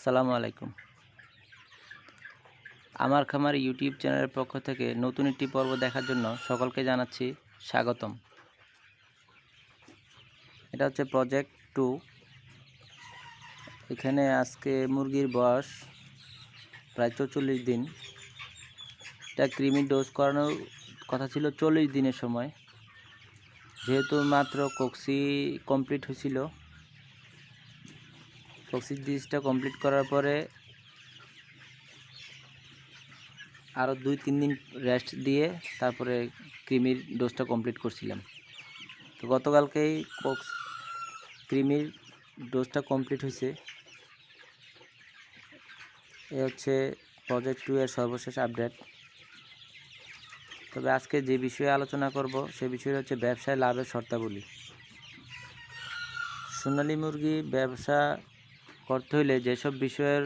আসসালামু আলাইকুম। আমার খামার ইউটিউব চ্যানেলের পক্ষ থেকে নতুন একটি পর্ব দেখার জন্য সকলকে জানাচ্ছি স্বাগতম। এটা হচ্ছে প্রজেক্ট টু এখানে আজকে মুরগির বয়স প্রায় চৌচল্লিশ দিন। এটা কৃমি ডোজ করানোর কথা ছিল চল্লিশ দিনের সময়। যেহেতু মাত্র কক্সি কমপ্লিট হয়েছিল কক্সিস ডিজটা কমপ্লিট করার পরে আরও দুই, তিন দিন রেস্ট দিয়ে তারপরে ক্রিমির ডোজটা কমপ্লিট করছিলাম। তো গতকালকেই কক্স ক্রিমির ডোজটা কমপ্লিট হয়েছে এ হচ্ছে প্রজেক্ট টু এর সর্বশেষ আপডেট তবে আজকে যে বিষয়ে আলোচনা করব, সে বিষয় হচ্ছে ব্যবসায় লাভের শর্তাবলী। সোনালী মুরগি ব্যবসা করতে হলে যেসব বিষয়ের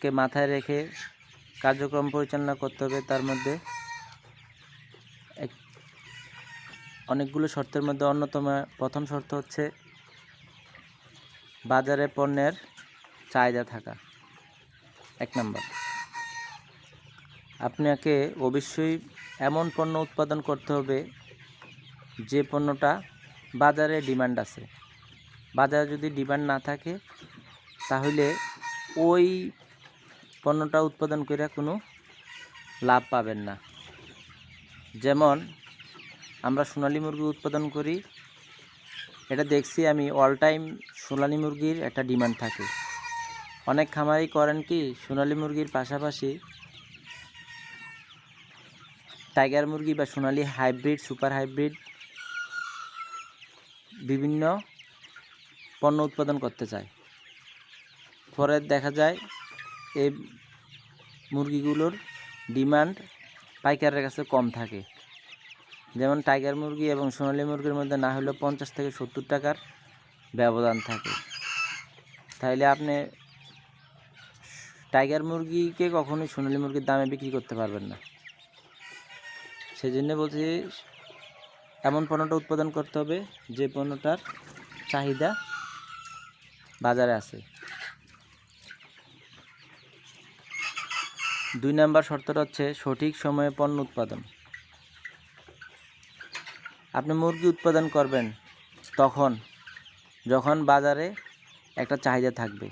কে মাথায় রেখে কার্যক্রম পরিচালনা করতে হবে, তার মধ্যে অনেকগুলো শর্তের মধ্যে অন্যতম। প্রথম শর্ত হচ্ছে বাজারে পণ্যের চাহিদা থাকা। এক নম্বর, আপনাকে অবশ্যই এমন পণ্য উৎপাদন করতে হবে যে পণ্যটা বাজারে ডিমান্ড আছে। বাজারে যদি ডিমান্ড না থাকে, তাহলে ওই পণ্যটা উৎপাদন করে কোনো লাভ পাবেন না। যেমন আমরা সোনালী মুরগি উৎপাদন করি, এটা দেখছি আমি অল টাইম সোনালী মুরগির একটা ডিমান্ড থাকে। অনেক খামারি করেন কি, সোনালী মুরগির পাশাপাশি টাইগার মুরগি বা সোনালী হাইব্রিড সুপার হাইব্রিড বিভিন্ন পণ্য উৎপাদন করতে চায়। পরে দেখা যায় এই মুরগিগুলোর ডিমান্ড পাইকারের কাছে কম থাকে। যেমন টাইগার মুরগি এবং সোনালী মুরগির মধ্যে না হলেও পঞ্চাশ থেকে সত্তর টাকার ব্যবধান থাকে। তাইলে আপনি টাইগার মুরগিকে কখনোই সোনালী মুরগির দামে বিক্রি করতে পারবেন না। সেই জন্য বলছি, এমন পণ্যটা উৎপাদন করতে হবে যে পণ্যটার চাহিদা বাজারে আছে। দুই নাম্বার শর্তটা হচ্ছে সঠিক সময়ে পণ্য উৎপাদন। আপনি মুরগি উৎপাদন করবেন তখন, যখন বাজারে একটা চাহিদা থাকবে।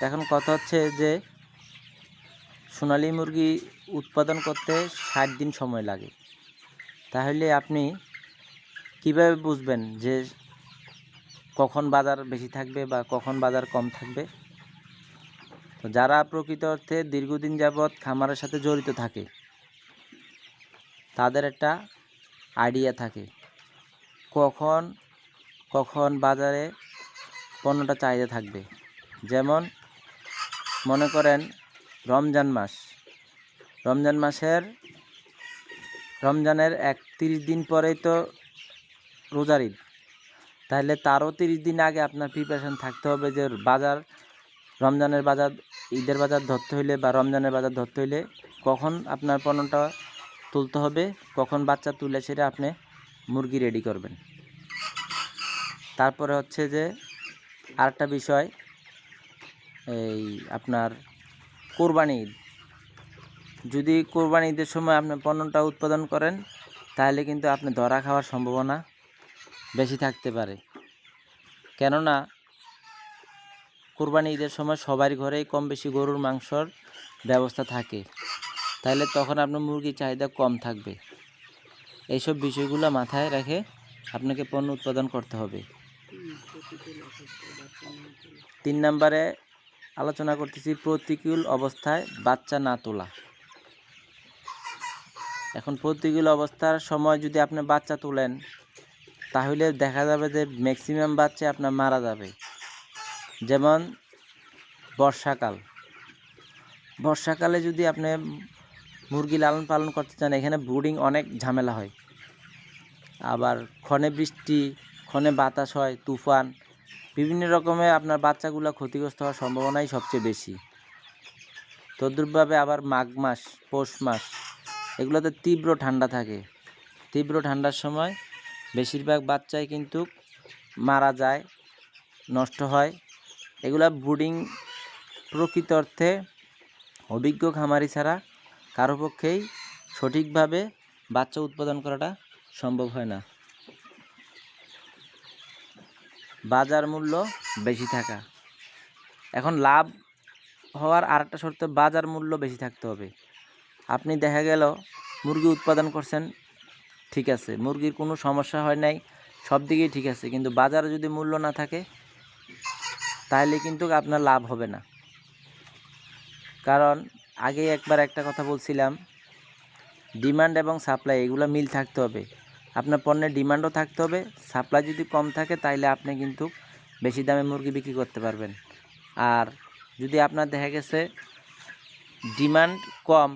এখন কথা হচ্ছে যে, সোনালী মুরগি উৎপাদন করতে ষাট দিন সময় লাগে। তাহলে আপনি কীভাবে বুঝবেন যে কখন বাজার বেশি থাকবে বা কখন বাজার কম থাকবে? তো যারা প্রকৃত অর্থে দীর্ঘদিন যাবৎ খামারের সাথে জড়িত থাকে, তাদের একটা আইডিয়া থাকে। কখন কখন বাজারে পণ্যটা চাহিদা থাকবে? যেমন, মনে করেন রমজান মাস। রমজান মাসের, রমজানের এক তিরিশ দিন পরেই তো রোজার ঈদ। তাহলে তারও তিরিশ দিন আগে আপনার প্রিপারেশন থাকতে হবে যে বাজার, রমজানের বাজার, ঈদের বাজার ধরতে হইলে বা রমজানের বাজার ধরতে হইলে কখন আপনার পণ্যটা তুলতে হবে, কখন বাচ্চা তুলে সেটা আপনি মুরগি রেডি করবেন। তারপরে হচ্ছে যে আরেকটা বিষয়, এই আপনার কোরবানি ঈদ। যদি কোরবানি ঈদের সময় আপনি পণ্যটা উৎপাদন করেন, তাহলে কিন্তু আপনি ধরা খাওয়ার সম্ভাবনা বেশি থাকতে পারে। কেননা, কোরবানি ঈদের সময় সবার ঘরেই কম বেশি গরুর মাংসর ব্যবস্থা থাকে। তাহলে তখন আপনার মুরগির চাহিদা কম থাকবে। এইসব বিষয়গুলো মাথায় রেখে আপনাকে পণ্য উৎপাদন করতে হবে। তিন নম্বরে আলোচনা করতেছি প্রতিকূল অবস্থায় বাচ্চা না তোলা। এখন প্রতিকূল অবস্থার সময় যদি আপনি বাচ্চা তোলেন তাহলে দেখা যাবে যে ম্যাক্সিমাম বাচ্চা আপনার মারা যাবে। যেমন বর্ষাকাল। বর্ষাকালে যদি আপনি মুরগি লালন পালন করতে চান, এখানে ব্রুডিং অনেক ঝামেলা হয়। আবার ক্ষণে বৃষ্টি, ক্ষণে বাতাস হয়, তুফান, বিভিন্ন রকমের আপনার বাচ্চাগুলো ক্ষতিগ্রস্ত হওয়ার সম্ভাবনাই সবচেয়ে বেশি। তদ্রুপভাবে আবার মাঘ মাস, পৌষ মাস, এগুলোতে তীব্র ঠান্ডা থাকে। তীব্র ঠান্ডার সময় বেশিরভাগ বাচ্চাই কিন্তু মারা যায়, নষ্ট হয়। এগুলা ব্রুডিং প্রকৃত অর্থে অভিজ্ঞ খামারি ছাড়া কারও পক্ষেই সঠিকভাবে বাচ্চা উৎপাদন করাটা সম্ভব হয় না। বাজার মূল্য বেশি থাকা। এখন লাভ হওয়ার আরেকটা শর্ত বাজার মূল্য বেশি থাকতে হবে। আপনি দেখা গেল মুরগি উৎপাদন করছেন ঠিক আছে, মুরগির কোনো সমস্যা হয় নাই, সব দিকেই ঠিক আছে, কিন্তু বাজারে যদি মূল্য না থাকে, তাহলে কিন্তু আপনার লাভ হবে না। কারণ আগে একবার একটা কথা বলছিলাম, ডিমান্ড এবং সাপ্লাই, এগুলো মিল থাকতে হবে। আপনার পণ্যের ডিমান্ডও থাকতে হবে, সাপ্লাই যদি কম থাকে তাহলে আপনি কিন্তু বেশি দামে মুরগি বিক্রি করতে পারবেন। আর যদি আপনার দেখা গেছে, ডিমান্ড কম,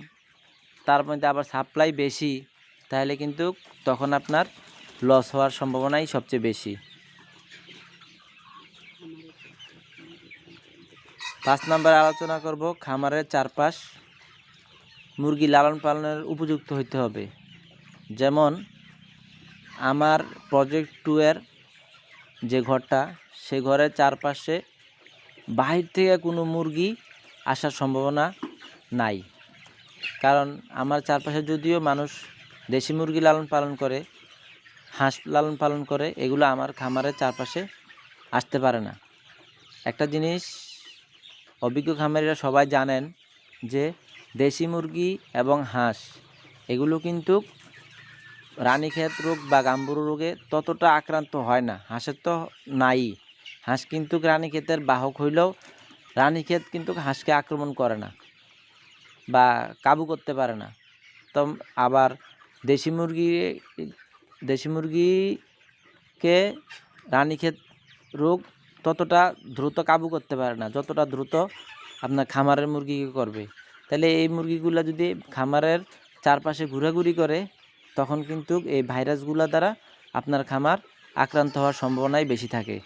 তার মধ্যে আবার সাপ্লাই বেশি তাহলে কিন্তু তখন আপনার লস হওয়ার সম্ভাবনাই সবচেয়ে বেশি। পাঁচ নম্বর আলোচনা করব, খামারের চারপাশ মুরগি লালন পালনের উপযুক্ত হইতে হবে। যেমন, আমার প্রজেক্ট টু এর যে ঘরটা, সে ঘরের চারপাশে বাহির থেকে কোনো মুরগি আসার সম্ভাবনা নাই। কারণ আমার চারপাশে যদিও মানুষ দেশি মুরগি লালন পালন করে, হাঁস লালন পালন করে, এগুলো আমার খামারের চারপাশে আসতে পারে না। একটা জিনিস অভিজ্ঞ খামারিরা সবাই জানেন যে দেশি মুরগি এবং হাঁস, এগুলো কিন্তু রানীক্ষেত রোগ বা গাম্বুরু রোগে ততটা আক্রান্ত হয় না। হাঁসের তো নাই। হাঁস কিন্তু রানীক্ষেতের বাহক হইলেও রানীক্ষেত কিন্তু হাঁসকে আক্রমণ করে না বা কাবু করতে পারে না। তো আবার দেশি মুরগি, দেশি মুরগিকে রানীক্ষেত রোগ ততটা দ্রুত কাবু করতে পারে না, যতটা দ্রুত আপনার খামারের মুরগিকে করবে। তাহলে এই মুরগিগুলো যদি খামারের চারপাশে ঘোরাঘুরি করে, তখন কিন্তু এই ভাইরাসগুলো দ্বারা আপনার খামার আক্রান্ত হওয়ার সম্ভাবনাই বেশি থাকে।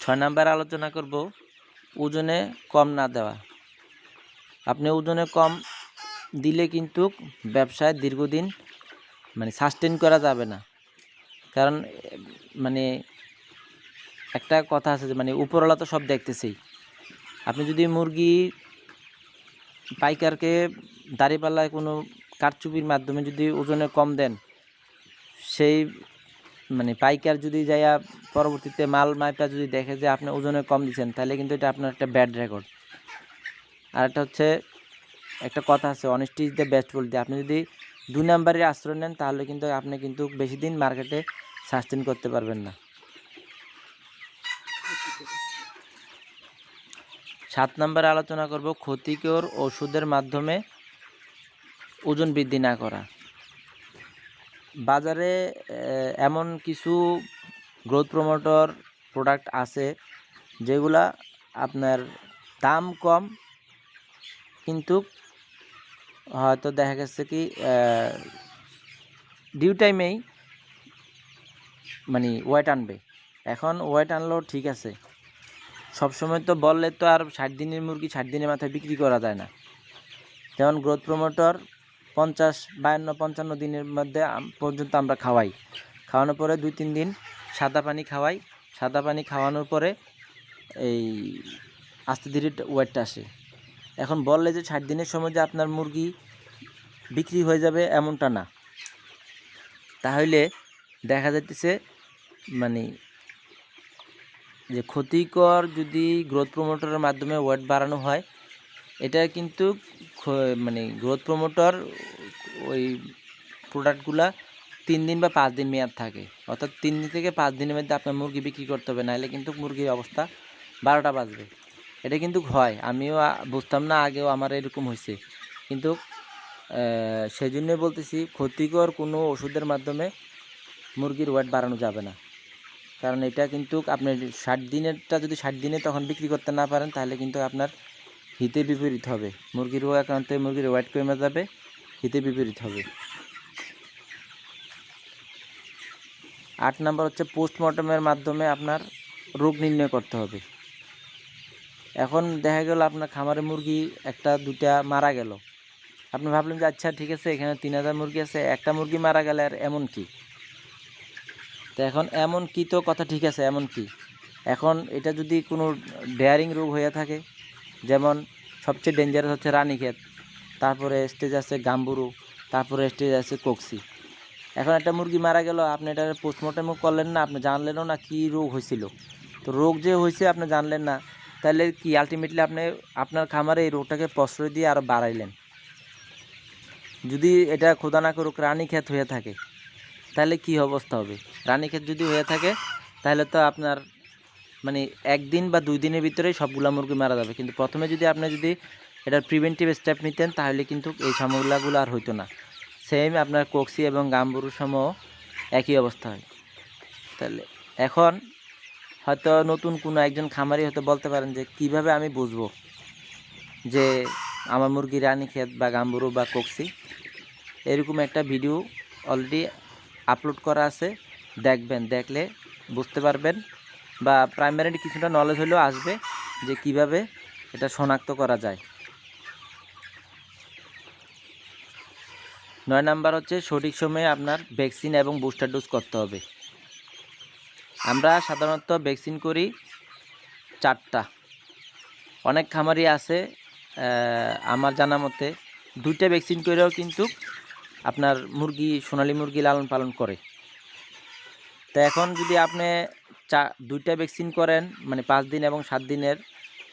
ছয় নাম্বার আলোচনা করব, ওজনে কম না দেওয়া। আপনি ওজনে কম দিলে কিন্তু ব্যবসায় দীর্ঘদিন মানে সাস্টেন করা যাবে না। কারণ মানে একটা কথা আছে যে মানে উপরওয়ালা তো সব দেখতেছেই। আপনি যদি মুরগি পাইকারকে দাঁড়িপাল্লায় কোনো কারচুপির মাধ্যমে যদি ওজনে কম দেন, সেই মানে পাইকার যদি যাইয়া পরবর্তীতে মাল মাইপটা যদি দেখে যে আপনি ওজনে কম দিচ্ছেন, তাহলে কিন্তু এটা আপনার একটা ব্যাড রেকর্ড আর একটা হচ্ছে, একটা কথা আছে অনেস্টি ইজ দ্য বেস্ট বলতে আপনি যদি দু নাম্বারের আশ্রয় নেন, তাহলে কিন্তু আপনি কিন্তু বেশি দিন মার্কেটে সাস্টেন করতে পারবেন না। সাত নম্বরে আলোচনা করব, ক্ষতিকর ওষুধের মাধ্যমে ওজন বৃদ্ধি না করা। বাজারে এমন কিছু গ্রোথ প্রমোটর প্রোডাক্ট আছে, যেগুলা আপনার দাম কম কিন্তু হয়তো দেখা গেছে কি ডিউ টাইমেই মানে ওয়েট আনবে। এখন ওয়েট আনলেও ঠিক আছে। সবসময় তো বললে তো আর ষাট দিনের মুরগি ষাট দিনের মাথায় বিক্রি করা যায় না। যেমন গ্রোথ প্রমোটর পঞ্চাশ, বায়ান্ন, পঞ্চান্ন দিনের মধ্যে পর্যন্ত আমরা খাওয়াই। খাওয়ানোর পরে দুই, তিন দিন সাদা পানি খাওয়াই। সাদা পানি খাওয়ানোর পরে এই আস্তে ধীরে ওয়েটটা আসে। এখন বললে যে ষাট দিনের সময় যে আপনার মুরগি বিক্রি হয়ে যাবে এমনটা না। তাহলে দেখা যাইতেছে মানে যে ক্ষতিকর যদি গ্রোথ প্রমোটরের মাধ্যমে ওয়েট বাড়ানো হয়, এটা কিন্তু মানে গ্রোথ প্রমোটর ওই প্রোডাক্টগুলা তিন দিন বা পাঁচ দিন মেয়াদ থাকে। অর্থাৎ তিন দিন থেকে পাঁচ দিনের মধ্যে আপনার মুরগি বিক্রি করতে হবে, নাহলে কিন্তু মুরগির অবস্থা বারোটা বাজবে। এটা কিন্তু হয়। আমিও বুঝতাম না আগেও আমার এরকম হয়েছে কিন্তু সেই জন্যই বলতেছি, ক্ষতিকর কোনো ওষুধের মাধ্যমে মুরগির ওয়েট বাড়ানো যাবে না। কারণ এটা কিন্তু আপনার ষাট দিনেরটা যদি ষাট দিনে তখন বিক্রি করতে না পারেন, তাহলে কিন্তু আপনার হিতে বিপরীত হবে। মুরগির রোগ আক্রান্তে মুরগির ওয়েট কমে যাবে, হিতে বিপরীত হবে। আট নাম্বার হচ্ছে, পোস্টমর্টমের মাধ্যমে আপনার রোগ নির্ণয় করতে হবে। এখন দেখা গেল আপনার খামারে মুরগি একটা দুটা মারা গেল। আপনি ভাবলেন যে আচ্ছা ঠিক আছে, এখানে তিন হাজার মুরগি আছে, একটা মুরগি মারা গেলে আর এমন কি? তো এখন এমন কি তো কথা ঠিক আছে, এমন কি? এখন এটা যদি কোনো ডেয়ারিং রোগ হয়ে থাকে, যেমন সবচেয়ে ডেঞ্জারাস হচ্ছে রানীক্ষেত তারপরে স্টেজ আছে গাম্বুরু, তারপরে স্টেজ আছে কোকসি। এখন একটা মুরগি মারা গেল, আপনি এটা পোস্টমর্টমও করলেন না, আপনি জানলেনও না কী রোগ হয়েছিল তো রোগ যে হয়েছে আপনি জানলেন না। তাহলে কি আলটিমেটলি আপনি আপনার খামারে এই রোগটাকে প্রশ্রয় দিয়ে আরও বাড়াইলেন? যদি এটা খোদা না করুক, রানী ক্ষেত হয়ে থাকে, তাহলে কি অবস্থা হবে? রানী ক্ষেত যদি হয়ে থাকে, তাহলে তো আপনার মানে একদিন বা দুই দিনের ভিতরেই সবগুলা মুরগি মারা যাবে। কিন্তু প্রথমে যদি আপনি যদি এটার প্রিভেন্টিভ স্টেপ নিতেন, তাহলে কিন্তু এই সমস্যাগুলো আর হইতো না। সেম আপনার কোকসি এবং গাম্বুরু সম একই অবস্থা হয়। তাহলে এখন হয়তো নতুন কোনো একজন খামারি হয়তো বলতে পারেন যে, কীভাবে আমি বুঝব যে আমার মুরগি রানীক্ষেত বা গাম্বুরু বা কোকসি? এরকম একটা ভিডিও অলরেডি আপলোড করা আছে। দেখবেন, দেখলে বুঝতে পারবেন বা প্রাইমারি কিছুটা নলেজ হলেও আসবে যে কীভাবে এটা শনাক্ত করা যায়। নয় নাম্বার হচ্ছে সঠিক সময়ে আপনার ভ্যাকসিন এবং বুস্টার ডোজ করতে হবে। আমরা সাধারণত ভ্যাকসিন করি চারটা। অনেক খামারি আছে আমার জানা মতে দুইটা ভ্যাকসিন করেও কিন্তু আপনার মুরগি, সোনালী মুরগি লালন পালন করে। তো এখন যদি আপনি চা, দুইটা ভ্যাকসিন করেন মানে পাঁচ দিন এবং সাত দিনের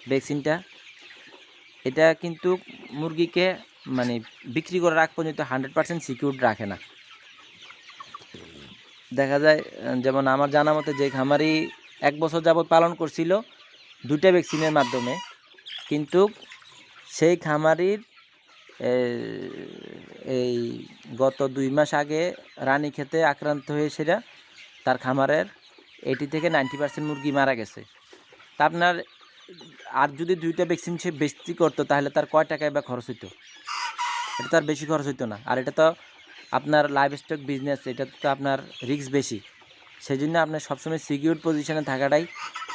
ভ্যাকসিনটা, এটা কিন্তু মুরগিকে মানে বিক্রি করার আগ পর্যন্ত হান্ড্রেড পার্সেন্ট সিকিউর রাখে না। দেখা যায় যেমন আমার জানা মতে যে খামারি এক বছর যাবৎ পালন করছিল দুইটা ভ্যাকসিনের মাধ্যমে। কিন্তু সেই খামারির এই গত দুই মাস আগে রানী খেতে আক্রান্ত হয়ে সেটা তার খামারের এইটি থেকে নাইনটি পার্সেন্ট মুরগি মারা গেছে। তা আপনার, আর যদি দুইটা ভ্যাকসিন সে বেশি করতো তাহলে তার কয় টাকায় বা খরচ হইতো? এটা তার বেশি খরচ হইতো না। আর এটা তো আপনার লাইভ স্টক বিজনেস এটা তো আপনার রিস্ক বেশি। সেই জন্য আপনার সবসময় সিকিউর পজিশনে থাকাটাই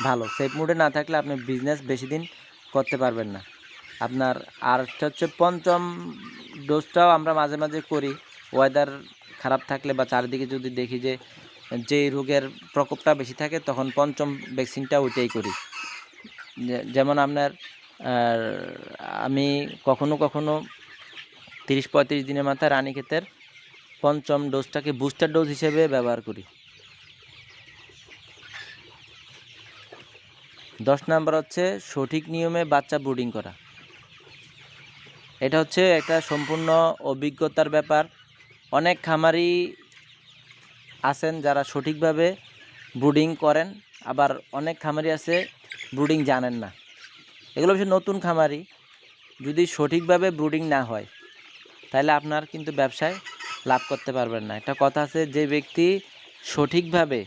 ভালো। সেফ মুডে না থাকলে আপনি বিজনেস বেশি দিন করতে পারবেন না। আপনার, আর হচ্ছে পঞ্চম ডোজটাও আমরা মাঝে মাঝে করি। ওয়েদার খারাপ থাকলে বা চারিদিকে যদি দেখি যে যে রোগের প্রকোপটা বেশি থাকে, তখন পঞ্চম ভ্যাকসিনটা ওইটাই করি। যেমন আপনার আমি কখনো কখনো তিরিশ পঁয়ত্রিশ দিনের মাথায় রানীক্ষেতের পঞ্চম ডোজটাকে বুস্টার ডোজ হিসেবে ব্যবহার করি। দশ নাম্বার হচ্ছে সঠিক নিয়মে বাচ্চা ব্রুডিং করা। এটা হচ্ছে একটা সম্পূর্ণ অভিজ্ঞতার ব্যাপার। অনেক খামারি আছেন যারা সঠিকভাবে ব্রুডিং করেন, আবার অনেক খামারি আছে ব্রুডিং জানেন না। এগুলো হচ্ছে নতুন খামারি। যদি সঠিকভাবে ব্রুডিং না হয়, তাহলে আপনার কিন্তু ব্যবসায় লাভ করতে পারবেন না। একটা কথা আছে, যে ব্যক্তি সঠিকভাবে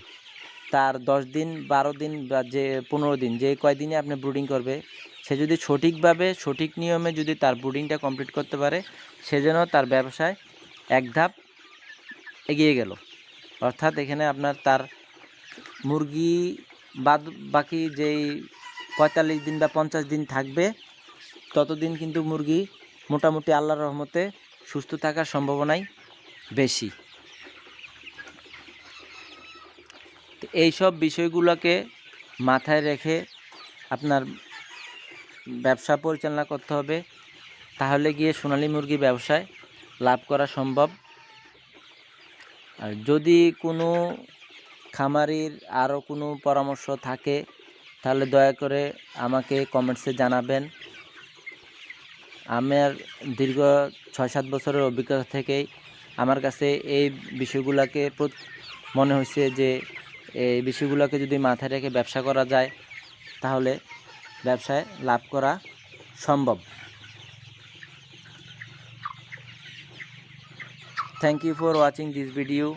তার দশ দিন, বারো দিন বা যে পনেরো দিন, যে কয়দিনে আপনি ব্রুডিং করবে, সে যদি সঠিকভাবে, সঠিক নিয়মে যদি তার ব্রুডিংটা কমপ্লিট করতে পারে, সে যেন তার ব্যবসায় এক ধাপ এগিয়ে গেল। অর্থাৎ এখানে আপনার তার মুরগি বাদ বাকি যেই পঁয়তাল্লিশ দিন বা পঞ্চাশ দিন থাকবে, ততদিন কিন্তু মুরগি মোটামুটি আল্লাহর রহমতে সুস্থ থাকার সম্ভাবনাই বেশি। তো এইসব বিষয়গুলোকে মাথায় রেখে আপনার ব্যবসা পরিচালনা করতে হবে। তাহলে গিয়ে সোনালী মুরগি ব্যবসায় লাভ করা সম্ভব। আর যদি কোনো খামারির আরও কোনো পরামর্শ থাকে, তাহলে দয়া করে আমাকে কমেন্টসে জানাবেন। আমার দীর্ঘ ছয় সাত বছরের অভিজ্ঞতা থেকেই আমার কাছে এই বিষয়গুলোকে মনে হয়েছে যে এই বিষয়গুলোকে যদি মাথায় রেখে ব্যবসা করা যায়, তাহলে ব্যবসায় লাভ করা সম্ভব। Thank you for watching this video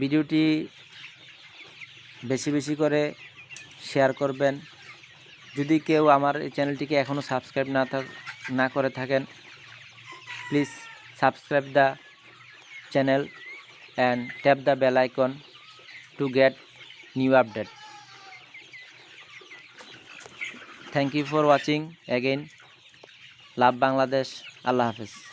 ভিডিওটি বেশি বেশি করে শেয়ার করবেন। যদি কেউ আমার এই চ্যানেলটিকে এখনও সাবস্ক্রাইব না না করে থাকেন please subscribe the channel and tap the bell icon to get new update thank you for watching again love Bangladesh আল্লাহ হাফেজ